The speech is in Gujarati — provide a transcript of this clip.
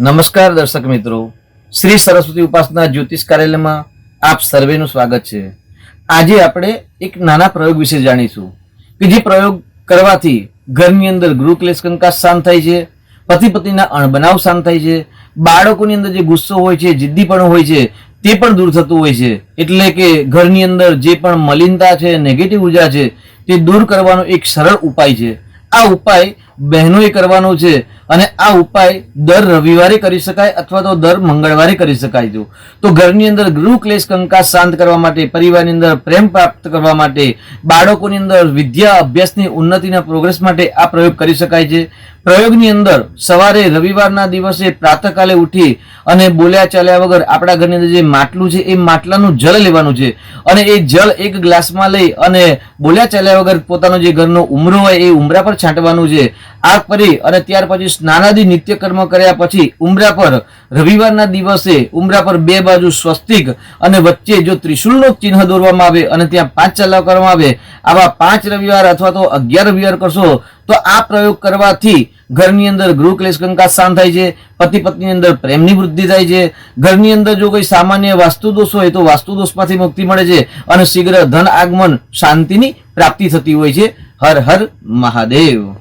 નમસ્કાર દર્શક મિત્રો. શ્રી સરસ્વતી ઉપાસના જ્યોતિષ કાર્યાલયમાં આપ સર્વેનું સ્વાગત છે. આજે આપણે એક નાના પ્રયોગ વિશે જાણીશું કે જે પ્રયોગ કરવાથી ઘરની અંદર ગૃહ ક્લેશ કંકાસ શાંત થાય છે, પતિ પત્નીના અણબનાવ શાંત થાય છે, બાળકોની અંદર જે ગુસ્સો હોય છે જિદ્દીપણું હોય છે, તે પણ દૂર થતું હોય છે. એટલે કે ઘરની અંદર જે પણ મલિનતા છે નેગેટિવ ઊર્જા છે, તે દૂર કરવાનો એક સરળ ઉપાય છે. આ ઉપાય બહેનોએ કરવાનો છે અને આ ઉપાય દર રવિવારે કરી શકાય અથવા તો દર મંગળવારે કરી શકાય છે તો ઘરની અંદર ગૃહ ક્લેશ કંકાસ શાંત કરવા માટે, પરિવારની અંદર પ્રેમ પ્રાપ્ત કરવા માટે, બાળકોની અંદર વિદ્યા અભ્યાસની ઉન્નતિના પ્રોગ્રેસ માટે આ પ્રયોગ કરી શકાય છે. પ્રયોગની અંદર સવારે રવિવારના દિવસે પ્રાતકાલે ઉઠી અને બોલ્યા ચાલ્યા વગર આપણા ઘરની અંદર જે માટલું છે, એ માટલાનું જળ લેવાનું છે. અને એ જળ એક ગ્લાસમાં લઈ અને બોલ્યા ચાલ્યા વગર પોતાનો જે ઘરનો ઉમરો હોય એ ઉમરા પર છાંટવાનું છે. આ કરી અને ત્યાર પછી સ્નાનાદિ નિત્યકર્મ કર્યા પછી ઉમરા પર રવિવારના દિવસે ઉમરા પર બે બાજુ સ્વસ્તિક અને વચ્ચે જો ત્રિશુલનું ચિહ્ન દોરવામાં આવે અને ત્યાં પાંચ ચલાવ કરવામાં આવે, આવા પાંચ રવિવાર અથવા તો અગિયાર રવિવાર કરશો, તો આ પ્રયોગ કરવાથી ઘરની અંદર ગૃહ ક્લેશ કંકા શાંત થાય છે, પતિ પત્ની અંદર પ્રેમની વૃદ્ધિ થાય છે, ઘરની અંદર જો કોઈ સામાન્ય વાસ્તુ દોષ હોય તો વાસ્તુ દોષમાંથી મુક્તિ મળે છે અને શીઘ્ર ધન આગમન શાંતિની પ્રાપ્તિ થતી હોય છે. હર હર મહાદેવ.